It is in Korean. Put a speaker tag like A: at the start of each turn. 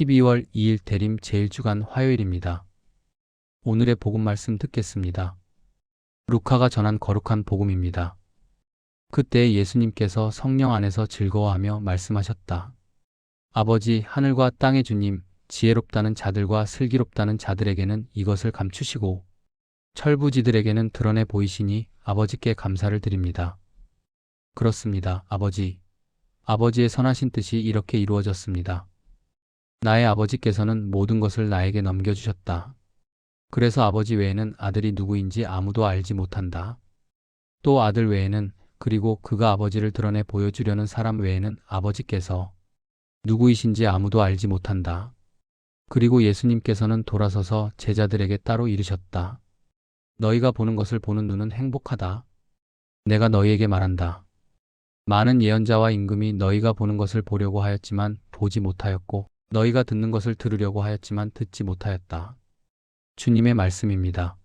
A: 12월 2일 대림 제1주간 화요일입니다. 오늘의 복음 말씀 듣겠습니다. 루카가 전한 거룩한 복음입니다. 그때 예수님께서 성령 안에서 즐거워하며 말씀하셨다. 아버지 하늘과 땅의 주님, 지혜롭다는 자들과 슬기롭다는 자들에게는 이것을 감추시고 철부지들에게는 드러내 보이시니 아버지께 감사를 드립니다. 그렇습니다, 아버지. 아버지의 선하신 뜻이 이렇게 이루어졌습니다. 나의 아버지께서는 모든 것을 나에게 넘겨주셨다. 그래서 아버지 외에는 아들이 누구인지 아무도 알지 못한다. 또 아들 외에는 그리고 그가 아버지를 드러내 보여주려는 사람 외에는 아버지께서 누구이신지 아무도 알지 못한다. 그리고 예수님께서는 돌아서서 제자들에게 따로 이르셨다. 너희가 보는 것을 보는 눈은 행복하다. 내가 너희에게 말한다. 많은 예언자와 임금이 너희가 보는 것을 보려고 하였지만 보지 못하였고 너희가 듣는 것을 들으려고 하였지만 듣지 못하였다. 주님의 말씀입니다.